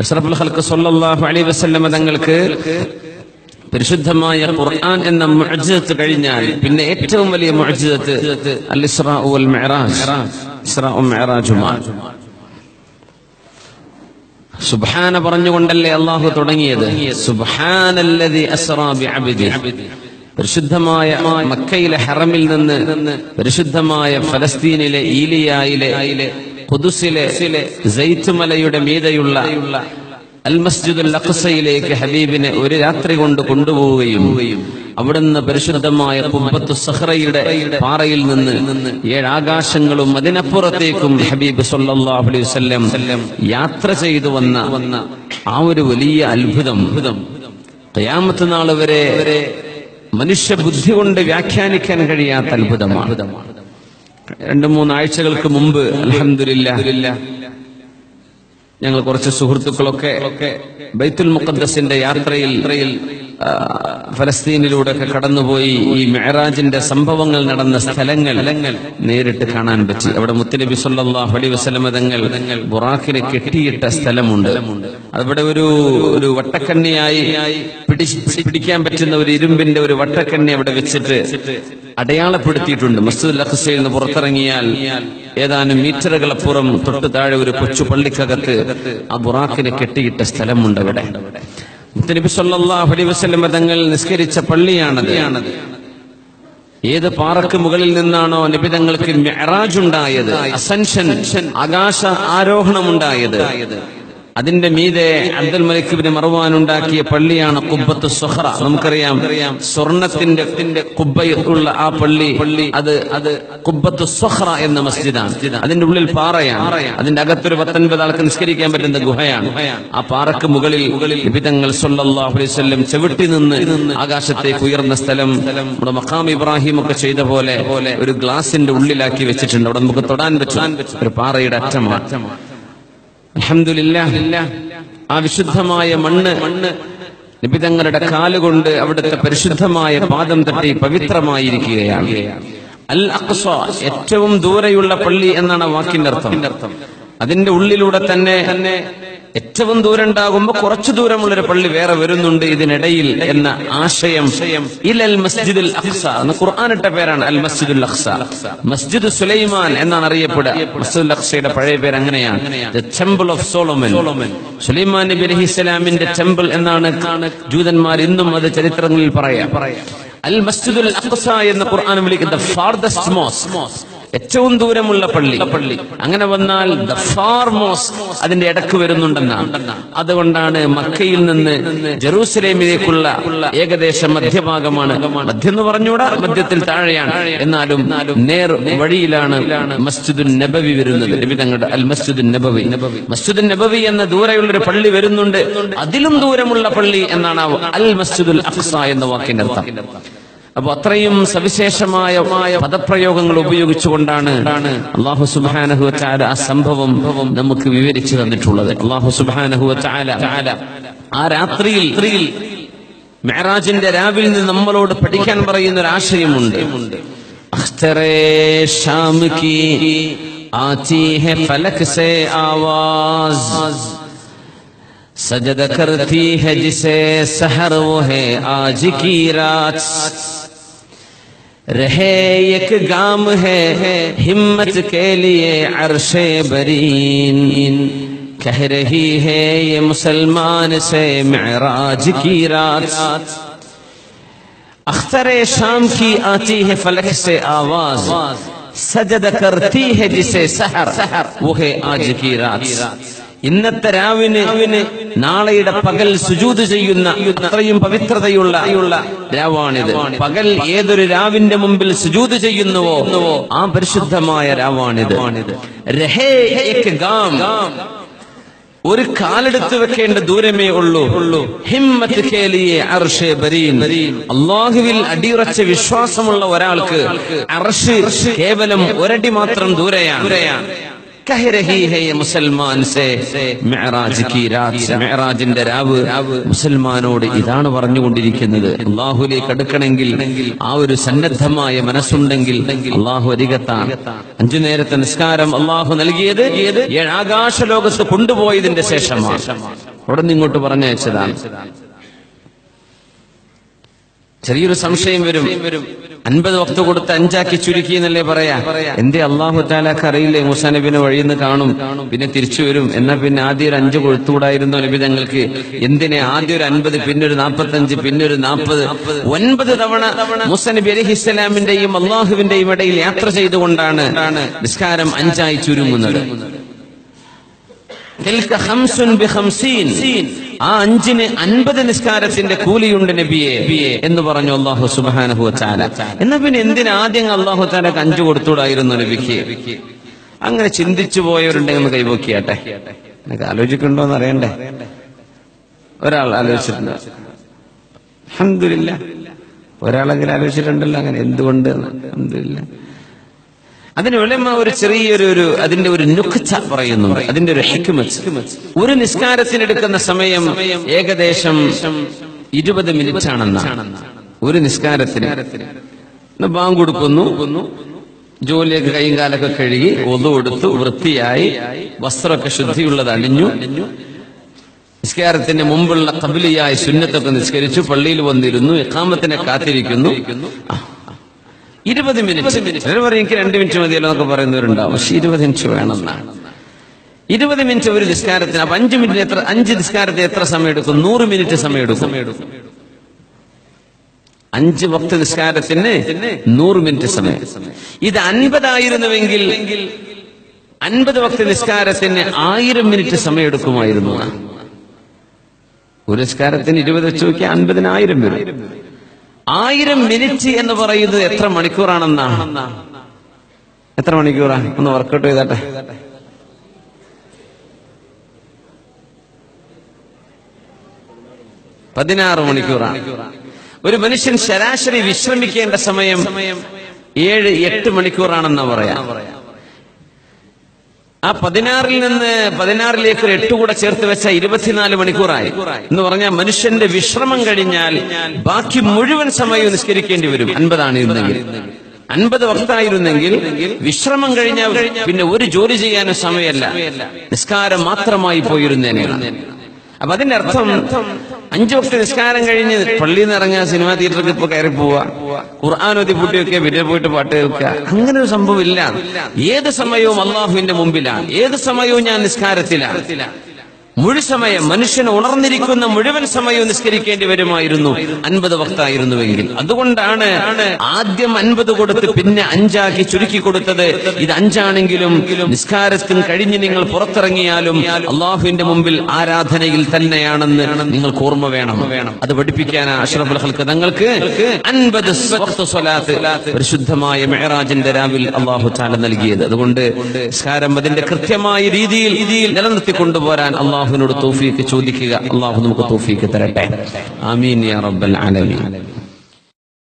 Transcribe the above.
അഷ്റഫുൽ ഖൽക്ക് സല്ലല്ലാഹു അലൈഹി വസല്ലമ തങ്ങൾക്ക് പരിശുദ്ധമായ ഖുർആൻ എന്ന മുഅ്ജിസത്ത് കഴിഞ്ഞാൽ പിന്നെ ഏറ്റവും വലിയ മുഅ്ജിസത്ത് അൽ ഇസ്റാ വൽ മിഅ്റാജ് ഇസ്റാഉം മിഅ്റാജുമാണ് സുബ്ഹാന പറഞ്ഞുകൊണ്ടല്ലേ അള്ളാഹു തുടങ്ങിയത്? സുബ്ഹാനല്ലദി അസ്റാ ബിഅബ്ദി. പരിശുദ്ധമായ മക്കയിലെ ഹറമിൽ നിന്ന് പരിശുദ്ധമായ ഫലസ്തീനിലെ ഈലിയായിലെ ഖുദുസിലെ സൈത്ത് മലയുടെ മീതയുള്ള അൽ മസ്ജിദുൽ അഖ്സയിലേക്ക് ഹബീബിനെ ഒരു രാത്രി കൊണ്ട് കൊണ്ടുപോവുകയും അവിടുന്ന് പരിശുദ്ധമായ കുമ്പത്തു സഹ്റയുടെ പാറയിൽ നിന്ന് ഏഴാകാശങ്ങളും അതിനപ്പുറത്തേക്കും ഹബീബ് സല്ലല്ലാഹു അലൈഹി വസല്ലം യാത്ര ചെയ്തു വന്ന ആ ഒരു വലിയ അത്ഭുതം. ഖിയാമത്ത് നാൾ വരെ മനുഷ്യ ബുദ്ധി കൊണ്ട് വ്യാഖ്യാനിക്കാൻ കഴിയാത്ത അത്ഭുതമാണ്. രണ്ടു മൂന്നാഴ്ചകൾക്ക് മുമ്പ് അലഹമില്ല ഞങ്ങൾ കുറച്ച് സുഹൃത്തുക്കളൊക്കെ ബൈത്തുൽ മുഖദ്ദസിന്റെ യാത്രയിൽ ആ, ഫലസ്തീനിലൂടെ ഒക്കെ കടന്നുപോയി ഈ മെഹറാജിന്റെ സംഭവങ്ങൾ നടന്ന സ്ഥലങ്ങൾ നേരിട്ട് കാണാൻ പറ്റി. അവിടെ മുത്തനബി സല്ലല്ലാഹു അലൈഹി വസല്ലമ തങ്ങൾ ബുറാഖിനെ കെട്ടിയിട്ട സ്ഥലമുണ്ട്. അവിടെ ഒരു ഒരു വട്ടക്കണ്ണിയായി പിടി- പിടിക്കാൻ പറ്റുന്ന ഒരു ഇരുമ്പിന്റെ ഒരു വട്ടക്കണ്ണി അവിടെ വെച്ചിട്ട് അടയാളപ്പെടുത്തിയിട്ടുണ്ട്. മസ്ജിദ് അഖ്സയിൽ നിന്ന് പുറത്തിറങ്ങിയാൽ ഏതാനും മീറ്ററുകളപ്പുറം തൊട്ട് താഴെ ഒരു കൊച്ചു പള്ളിക്കകത്ത് ആ ബുറാഖിനെ കെട്ടിയിട്ട സ്ഥലമുണ്ട് അവിടെ. മുത്തനബി തങ്ങൾ നിസ്കരിച്ച പള്ളിയാണത്. ഏത് പാറക്ക് മുകളിൽ നിന്നാണോ നിബിതങ്ങൾക്ക് മെറാജ് ഉണ്ടായത് അസൻഷൻ ആകാശ ആരോഹണം ഉണ്ടായത് അതിന്റെ മീതെ അബ്ദുൽ മലിക് ബിൻ മർവാൻ ഉണ്ടാക്കിയ പള്ളിയാണ് കുബ്ബത്ത് സുഹറ. നമുക്കറിയാം സ്വർണത്തിന്റെ കുബ്ബയുള്ള ആ പള്ളി പള്ളി അത് അത് കുബ്ബത്ത് സുഹറ എന്ന മസ്ജിദാണ്. അതിന്റെ ഉള്ളിൽ പാറയാണ്. അതിന്റെ അകത്തൊരു പത്തൊൻപത് ആൾക്ക് നിസ്കരിക്കാൻ പറ്റുന്ന ഗുഹയാണ്. ആ പാറക്ക് മുകളിൽ വിവിധങ്ങൾ സല്ലല്ലാഹു അലൈഹി വസല്ലം ചവിട്ടി നിന്ന് ആകാശത്തേക്ക് ഉയർന്ന സ്ഥലം നമ്മുടെ മഖാം ഇബ്രാഹിം ഒക്കെ ചെയ്ത പോലെ ഒരു ഗ്ലാസിന്റെ ഉള്ളിലാക്കി വെച്ചിട്ടുണ്ട്. അവിടെ നമുക്ക് തൊടാൻ പറ്റും. ഒരു പാറയുടെ അറ്റം അറ്റമാണ്. അൽഹംദുലില്ലാ ആ വിശുദ്ധമായ മണ്ണ് മണ്ണ് നിബിതങ്ങളുടെ കാലുകൊണ്ട് അവിടുത്തെ പരിശുദ്ധമായ പാദം തട്ടി പവിത്രമായിരിക്കുകയാണ്. അൽ അഖ്സ ഏറ്റവും ദൂരെയുള്ള പള്ളി എന്നാണ് വാക്കിന്റെ അർത്ഥം. അതിന്റെ ഉള്ളിലൂടെ തന്നെ തന്നെ ഏറ്റവും ദൂരം ഉണ്ടാകുമ്പോൾ കുറച്ചു ദൂരമുള്ള ഒരു പള്ളി വേറെ വരുന്നുണ്ട് ഇതിനിടയിൽ എന്ന ആശയം. ഇലൽ മസ്ജിദുൽ അഖ്സ എന്ന് ഖുർആനിട്ട പേരാണ് അൽ മസ്ജിദുൽ അഖ്സ. മസ്ജിദ് സുലൈമാൻ എന്നാണ് അറിയപ്പെടുക മസ്ജിദുൽ അഖ്സയുടെ പഴയ പേര് അങ്ങനെയാണ്. ടെമ്പിൾ ഓഫ് സോളമൻ സുലൈമാൻ നബി അലഹി ഇസ്ലാമിന്റെ ടെമ്പിൾ എന്നാണ് ജൂതന്മാർ ഇന്നും അത് ചരിത്രങ്ങളിൽ പറയാം. അൽ മസ്ജിദുൽ അഖ്സ എന്ന് ഖുർആൻ വിളിക്കുന്ന ഫാർദസ്റ്റ് മോസ് ഏറ്റവും ദൂരമുള്ള പള്ളി. പള്ളി അങ്ങനെ വന്നാൽ ദ അതിന്റെ ഇടയ്ക്ക് വരുന്നുണ്ടെന്നാണ്. അതുകൊണ്ടാണ് മക്കയിൽ നിന്ന് ജെറൂസലേമിലേക്കുള്ള ഏകദേശം മധ്യഭാഗമാണ്. മധ്യം എന്ന് പറഞ്ഞുകൂടാ മധ്യത്തിൽ താഴെയാണ്. എന്നാലും നേർ വഴിയിലാണ് മസ്ജിദുൻ നബവി വരുന്നത്. നബി തങ്ങളുടെ അൽ മസ്ജിദുൻ നബവി. മസ്ജിദുൻ നബവി എന്ന ദൂരെയുള്ള ഒരു പള്ളി വരുന്നുണ്ട്. അതിലും ദൂരമുള്ള പള്ളി എന്നാണ് അൽ മസ്ജിദുൽ അഫ്സ എന്ന വാക്കിന്റെ അർത്ഥം. അപ്പൊ അത്രയും സവിശേഷമായ പദപ്രയോഗങ്ങൾ ഉപയോഗിച്ചുകൊണ്ടാണ് അള്ളാഹു സുബാനഹു ചാല ആ സംഭവം നമുക്ക് വിവരിച്ചു തന്നിട്ടുള്ളത്. അള്ളാഹു സുബാനഹു ചാല ആ രാത്രിയിൽ മെഹറാജിന്റെ രാവിൽ നിന്ന് നമ്മളോട് പഠിക്കാൻ പറയുന്ന ഒരു ആശയമുണ്ട് സജദ കർത്തി ഹജിസേ സഹർ آواز سجد کرتی ہے جسے رہے ایک گام ہے ہمت کے لیے عرش برین۔ کہہ رہی ہے یہ مسلمان سے معراج کی رات۔ اختر شام کی آتی ہے فلک سے آواز۔ سجد کرتی ہے جسے سحر۔ وہ ہے آج کی رات۔ ഇന്നത്തെ രാവിന് നാളെയുടെ പകൽ സുജൂത് ചെയ്യുന്ന അത്രയും പവിത്രതയുള്ള രാവാണിത്. പകൽ ഏതൊരു രാവിന്റെ മുമ്പിൽ സുജൂത് ചെയ്യുന്നുവോ ആ പരിശുദ്ധമായ രാവാണിത്. ഒരു കാലെടുത്ത് വെക്കേണ്ട ദൂരമേ ഉള്ളൂ. ഹിമ്മത്ത് കേലിയെ അർഷേ ബരീൻ. അള്ളാഹുവിൽ അടിയുറച്ച വിശ്വാസമുള്ള ഒരാൾക്ക് അർഷ് കേവലം ഒരടി മാത്രം ദൂരെയാണ്. കഹ രഹി ഹേ മുസൽമാൻ സേ മിഅ്റാജ് കി രാത്ത് മിഅ്റാജിന്റെ രാവ് മുസൽമാനോട് ഇതാണ് പറഞ്ഞുകൊണ്ടിരിക്കുന്നത്. അള്ളാഹുലേക്ക് അടുക്കണമെങ്കിൽ ആ ഒരു സന്നദ്ധമായ മനസ്സുണ്ടെങ്കിൽ അള്ളാഹു അരികത്താണ് അഞ്ചു നേരത്തെ നിസ്കാരം അള്ളാഹു നൽകിയത് ഏഴാകാശ ലോകത്ത് കൊണ്ടുപോയതിന്റെ ശേഷമാണ്. അവിടെ നിന്ന് ഇങ്ങോട്ട് പറഞ്ഞയച്ചതാണ്. ചെറിയൊരു സംശയം വരും. അൻപത് വക്ത് കൊടുത്ത് അഞ്ചാക്കി ചുരുക്കി എന്നല്ലേ പറയാ? എന്റെ അള്ളാഹു താലാക്ക് അറിയില്ലേ മൂസാ നബിനെ വഴിയിൽ കാണും പിന്നെ തിരിച്ചു വരും എന്നാ പിന്നെ ആദ്യം ഒരു അഞ്ച് കൊടുത്തുകൂടായിരുന്നു നബി തങ്ങൾക്ക്. എന്തിനെ ആദ്യം ഒരു അൻപത് പിന്നെ ഒരു നാൽപ്പത്തഞ്ച് പിന്നെ ഒരു നാൽപ്പത് ഒൻപത് തവണ മൂസ നബി അലഹി ഇസ്ലാമിന്റെയും അള്ളാഹുവിന്റെയും ഇടയിൽ യാത്ര ചെയ്തുകൊണ്ടാണ് നിസ്കാരം അഞ്ചായി ചുരുങ്ങുന്നത്. ആ അഞ്ചിന് അൻപത് നിസ്കാരത്തിന്റെ കൂലിയുണ്ട് നബിയെ എന്ന് പറഞ്ഞു അള്ളാഹു സുബാനഹു ചാല എന്നാ പിന്നെ എന്തിനാ ആദ്യം അള്ളാഹു ചാലക്ക് അഞ്ചു കൊടുത്തൂടായിരുന്നു നബിക്ക്? അങ്ങനെ ചിന്തിച്ചു പോയവരുണ്ടെങ്കിൽ ഒന്ന് കൈപോക്കിയാട്ടെ. എനിക്ക് ആലോചിക്കണ്ടോ എന്ന് അറിയണ്ടേ? ഒരാൾ ആലോചിച്ചിട്ടുണ്ട്. ഒരാളെങ്കിലും ആലോചിച്ചിട്ടുണ്ടല്ലോ അങ്ങനെ എന്തുകൊണ്ട് അഹമ്മദില്ല അതിന് ഉലമ ഒരു ചെറിയൊരു ഒരു അതിന്റെ ഒരു നുഖച്ച പറയുന്നുണ്ട്. അതിന്റെ ഒരു ഹിക്മത്ത്. ഒരു നിസ്കാരത്തിന് എടുക്കുന്ന സമയം ഏകദേശം ഇരുപത് മിനിറ്റ് ആണെന്നാണ്. ഒരു നിസ്കാരത്തിന് ബാങ്ക് കൊടുക്കുന്നു. ജോലിയൊക്കെ കൈയും കാലൊക്കെ കഴുകി ഒതു കൊടുത്തു വൃത്തിയായി വസ്ത്രമൊക്കെ ശുദ്ധിയുള്ളത് അണിഞ്ഞു. നിസ്കാരത്തിന് മുമ്പുള്ള കബിലിയായി സുന്നത്തൊക്കെ നിസ്കരിച്ചു പള്ളിയിൽ വന്നിരുന്നു. എക്കാമത്തിനെ കാത്തിരിക്കുന്നു. ഇരുപത് മിനിറ്റ്. ചിലർ പറയും എനിക്ക് രണ്ട് മിനിറ്റ് മതിയല്ലോ എന്നൊക്കെ പറയുന്നവരുണ്ടാവും. പക്ഷെ ഇരുപത് മിനിറ്റ് വേണമെന്നാണ് ഇരുപത് മിനിറ്റ് ഒരു നിസ്കാരത്തിന്. അപ്പൊ അഞ്ച് മിനിറ്റ് എത്ര അഞ്ച് നിസ്കാരത്തിന് എത്ര സമയം എടുക്കും നൂറ് മിനിറ്റ് സമയം എടുക്കും അഞ്ച് വക്ത നിസ്കാരത്തിന് നൂറ് മിനിറ്റ് സമയം. ഇത് അൻപതായിരുന്നുവെങ്കിൽ അൻപത് വക്ത നിസ്കാരത്തിന് ആയിരം മിനിറ്റ് സമയം എടുക്കുമായിരുന്നു ഒരു നിസ്കാരത്തിന് ഇരുപത് വെച്ച് നോക്കിയാൽ അൻപതിനായിരം വരും. ആയിരം മിനിറ്റ് എന്ന് പറയുന്നത് എത്ര മണിക്കൂറാണെന്നാണ്? എത്ര മണിക്കൂറാണ് ഒന്ന് വർക്കൗട്ട് ചെയ്താട്ടെ. പതിനാറ് മണിക്കൂറാണ് ഒരു മനുഷ്യൻ ശരാശരി വിശ്രമിക്കേണ്ട സമയം ഏഴ് എട്ട് മണിക്കൂറാണെന്നാ പറയാം. ആ പതിനാറിൽ നിന്ന് പതിനാറിലേക്ക് ഒരു എട്ട് കൂടെ ചേർത്ത് വെച്ച ഇരുപത്തിനാല് മണിക്കൂറായി. എന്ന് പറഞ്ഞാൽ മനുഷ്യന്റെ വിശ്രമം കഴിഞ്ഞാൽ ബാക്കി മുഴുവൻ സമയവും നിസ്കരിക്കേണ്ടി വരും. അൻപതാണ് ഇരുന്നെങ്കിൽ അൻപത് വക്തായിരുന്നെങ്കിൽ വിശ്രമം കഴിഞ്ഞ പിന്നെ ഒരു ജോലി ചെയ്യാനും സമയമല്ല. നിസ്കാരം മാത്രമായി പോയിരുന്നേനെ അപ്പൊ അതിന്റെ അർത്ഥം അഞ്ചു വക്ത നിസ്കാരം കഴിഞ്ഞ് പള്ളിയിൽ നിന്ന് ഇറങ്ങുക സിനിമാ തിയേറ്ററിൽ ഇപ്പൊ കയറി പോവുക ഖുർആൻ ഒതി പൂട്ടി വെക്കുക വീട്ടിൽ പോയിട്ട് പാട്ട് കേൾക്കുക. അങ്ങനെ ഒരു സംഭവം ഇല്ല. ഏത് സമയവും അള്ളാഹുവിന്റെ മുമ്പിലാണ്. ഏത് സമയവും ഞാൻ നിസ്കാരത്തിലാണ്. മുഴുസമയം മനുഷ്യൻ ഉണർന്നിരിക്കുന്ന മുഴുവൻ സമയവും നിസ്കരിക്കേണ്ടി വരുമായിരുന്നു. അൻപത് വക്തായിരുന്നുവെങ്കിൽ. അതുകൊണ്ടാണ് ആദ്യം അൻപത് കൊടുത്ത് പിന്നെ അഞ്ചാക്കി ചുരുക്കി കൊടുത്തത്. ഇത് അഞ്ചാണെങ്കിലും നിസ്കാരത്തിന് കഴിഞ്ഞ് നിങ്ങൾ പുറത്തിറങ്ങിയാലും അള്ളാഹുവിന്റെ മുമ്പിൽ ആരാധനയിൽ തന്നെയാണെന്ന് നിങ്ങൾക്ക് ഓർമ്മ വേണം. അത് പഠിപ്പിക്കാൻ അഷ്റഫുൽ ഹൽക്ക് തങ്ങൾക്ക് പരിശുദ്ധമായ മെഹറാജിന്റെ രാവിൽ അള്ളാഹു ചാല നൽകിയത്. അതുകൊണ്ട് നിസ്കാരം അതിന്റെ കൃത്യമായ രീതിയിൽ നിലനിർത്തി കൊണ്ടുപോരാൻ അള്ളാഹുവിനോട് തോഫീക്ക് ചോദിക്കുക. അള്ളാഹു നമുക്ക് തോഫീക്ക് തരട്ടെ. അമീൻ യാ റബ്ബൽ ആലമീൻ.